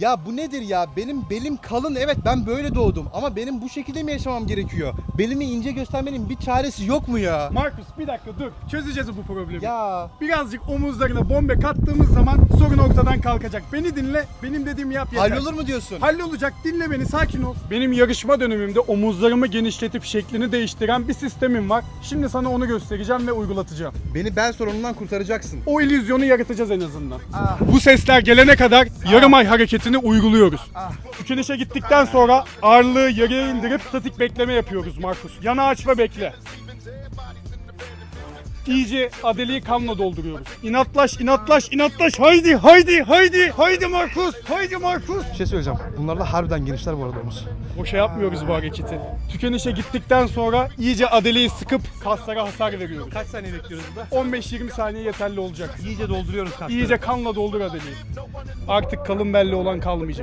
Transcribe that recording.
Ya bu nedir ya? Benim belim kalın evet ben böyle doğdum ama benim bu şekilde mi yaşamam gerekiyor? Belimi ince göstermenin bir çaresi yok mu ya? Markus bir dakika dur. Çözeceğiz bu problemi. Ya Birazcık omuzlarına bombe kattığımız zaman sorun ortadan kalkacak. Beni dinle, benim dediğimi yap yeter. hallolur mu diyorsun? Hallolacak dinle beni sakin ol. Benim yarışma dönemimde omuzlarımı genişletip şeklini değiştiren bir sistemim var. Şimdi sana onu göstereceğim ve uygulatacağım. Beni bel sorunundan kurtaracaksın. O illüzyonu yaratacağız en azından. Bu sesler gelene kadar yarım ay hareketini uyguluyoruz. Tükenişe gittikten sonra ağırlığı yarıya indirip statik bekleme yapıyoruz Markus. Yana aç ve bekle. İyice adeliyi kanla dolduruyoruz. İnatlaş, inatlaş, inatlaş. Haydi, haydi, haydi, haydi Markus, haydi Markus. Bir şey söyleyeceğim. Bunlarla harbiden genişler bu arada omuz. Boşa yapmıyoruz bu hareketi. Tükenişe gittikten sonra iyice adeliyi sıkıp kaslara hasar veriyoruz. Kaç saniye bekliyoruz burada? 15-20 saniye yeterli olacak. İyice dolduruyoruz kasları. İyice kanla doldur adeliyi. Artık kalın belli olan kalmayacak.